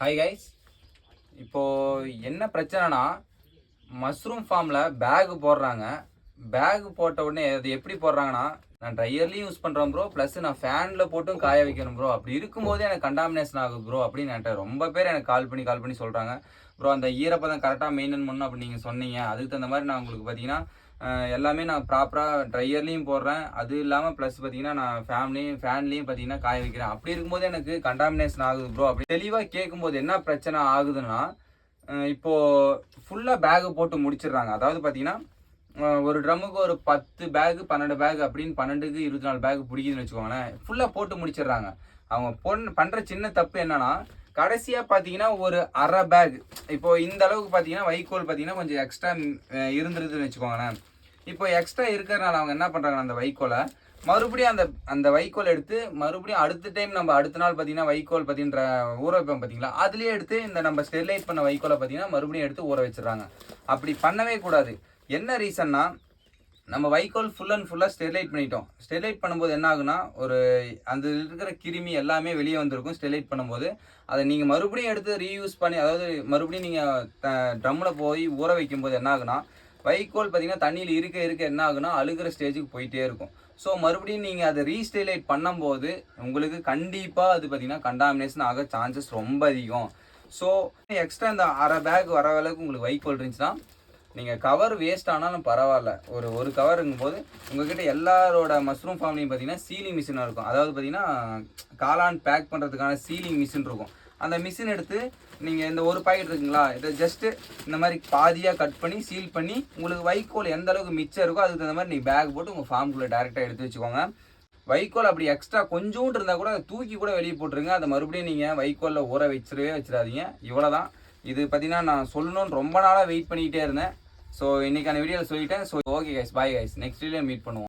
Hi guys இப்போது என்ன பிரச்சனைனா மஷ்ரூம் ஃபார்மில் பேகு போடுறாங்க. பேகு போட்ட உடனே அது எப்படி போடுறாங்கன்னா நான் ட்ரையர்லையும் யூஸ் பண்ணுறேன் ப்ரோ ப்ளஸ் நான் ஃபேனில் போட்டும் காய வைக்கணும் ப்ரோ அப்படி இருக்கும்போது எனக்கு கண்டாமினேஷன் ஆகுது ப்ரோ அப்படின்னு என்கிட்ட ரொம்ப பேர் எனக்கு கால் பண்ணி கால் பண்ணி சொல்கிறாங்க ப்ரோ அந்த ஈரப்பதம் கரெக்டாக மெயின்டைன் பண்ணணும் அப்படி நீங்கள் சொன்னீங்க. அதுக்கு தகுந்த மாதிரி நான் உங்களுக்கு பார்த்தீங்கன்னா எல்லாமே நான் ப்ராப்பராக ட்ரையர்லேயும் போடுறேன். அது இல்லாமல் ப்ளஸ் பார்த்தீங்கன்னா நான் ஃபேம்லியும் ஃபேன்லேயும் பார்த்தீங்கன்னா காய வைக்கிறேன். அப்படி இருக்கும்போது எனக்கு கண்டாமினேஷன் ஆகுது ப்ரோ அப்படி தெளிவாக கேட்கும்போது என்ன பிரச்சனை ஆகுதுன்னா இப்போது ஃபுல்லாக பேகு போட்டு முடிச்சிடுறாங்க. அதாவது பார்த்தீங்கன்னா ஒரு ட்ரம்முக்கு ஒரு பத்து பேகு பன்னெண்டு பேக் அப்படின்னு பன்னெண்டுக்கு இருபத்தி நாலு பேக் பிடிக்குதுன்னு வச்சுக்கோங்களேன். ஃபுல்லாக போட்டு முடிச்சிடுறாங்க. அவங்க பொன் பண்ணுற சின்ன தப்பு என்னன்னா கடைசியாக பார்த்தீங்கன்னா ஒரு அரை பேக் இப்போது இந்த அளவுக்கு பார்த்தீங்கன்னா வைக்கோல் பார்த்தீங்கன்னா கொஞ்சம் எக்ஸ்ட்ரா இருந்துருதுன்னு வச்சுக்கோங்களேன். இப்போ எக்ஸ்ட்ரா இருக்கிறனால அவங்க என்ன பண்ணுறாங்க அந்த வைக்கோலை மறுபடியும் அந்த அந்த வைக்கோல் எடுத்து மறுபடியும் அடுத்த டைம் நம்ம அடுத்த நாள் பார்த்தீங்கன்னா வைக்கோல் பார்த்தீன்ற ஊற வைப்போம் பார்த்தீங்களா அதுலேயே எடுத்து இந்த நம்ம ஸ்டெர்லைட் பண்ண வைக்கோலை பார்த்தீங்கன்னா மறுபடியும் எடுத்து ஊற வச்சிடறாங்க. அப்படி பண்ணவே கூடாது. என்ன ரீசன்னா நம்ம வைக்கோல் ஃபுல் அண்ட் ஃபுல்லாக ஸ்டெர்லைட் பண்ணிட்டோம். ஸ்டெர்லைட் பண்ணும்போது என்ன ஆகுனா ஒரு அந்த இருக்கிற கிருமி எல்லாமே வெளியே வந்திருக்கும் ஸ்டெர்லைட் பண்ணும்போது. அதை நீங்கள் மறுபடியும் எடுத்து ரீயூஸ் பண்ணி அதாவது மறுபடியும் நீங்கள் ட்ரம்மில் போய் ஊற வைக்கும்போது என்ன ஆகுனா வைக்கோல் பார்த்தீங்கன்னா தண்ணியில் இருக்க இருக்க என்ன ஆகுனா அழுகிற ஸ்டேஜுக்கு போயிட்டே இருக்கும். ஸோ மறுபடியும் நீங்கள் அதை ரீஸ்டெர்லைட் பண்ணும்போது உங்களுக்கு கண்டிப்பாக அது பார்த்தீங்கன்னா கண்டாமினேஷன் ஆக சான்சஸ் ரொம்ப அதிகம். ஸோ எக்ஸ்ட்ரா இந்த அரை பேக் வர அளவுக்கு உங்களுக்கு வைக்கோல் இருந்துச்சுன்னா நீங்கள் கவர் வேஸ்ட் ஆனாலும் பரவாயில்ல. ஒரு ஒரு கவருங்கும் போது உங்ககிட்ட எல்லாரோட மஷ்ரூம் ஃபார்ம்லையும் பார்த்தீங்கன்னா சீலிங் மிஷின் இருக்கும். அதாவது பார்த்தீங்கன்னா காளான் பேக் பண்ணுறதுக்கான சீலிங் மிஷின் இருக்கும். அந்த மிஷின் எடுத்து நீங்கள் இந்த ஒரு பாக்கெட் இருக்குங்களா இதை ஜஸ்ட்டு இந்த மாதிரி பாதியாக கட் பண்ணி சீல் பண்ணி உங்களுக்கு வைக்கோல் எந்த அளவுக்கு மிச்சம் இருக்கோ அதுக்கு தகுந்த மாதிரி நீங்கள் பேக் போட்டு உங்கள் ஃபார்முக்குள்ளே டேரெக்டாக எடுத்து வச்சுக்கோங்க. வைக்கோல் அப்படி எக்ஸ்ட்ரா கொஞ்சோண்டு இருந்தால் கூட அதை தூக்கி கூட வெளியே போட்டுருங்க. அதை மறுபடியும் நீங்கள் வைக்கோலில் ஊற வச்சிடவே வச்சிடாதீங்க. இவ்வளோ தான் இது பார்த்தீங்கன்னா நான் சொல்லணும்னு ரொம்ப நாளாக வெயிட் பண்ணிக்கிட்டே இருந்தேன். ஸோ இன்னைக்கான வீடியோவில் சொல்லிட்டேன். So okay guys bye guys next video meet பண்ணுவோம்.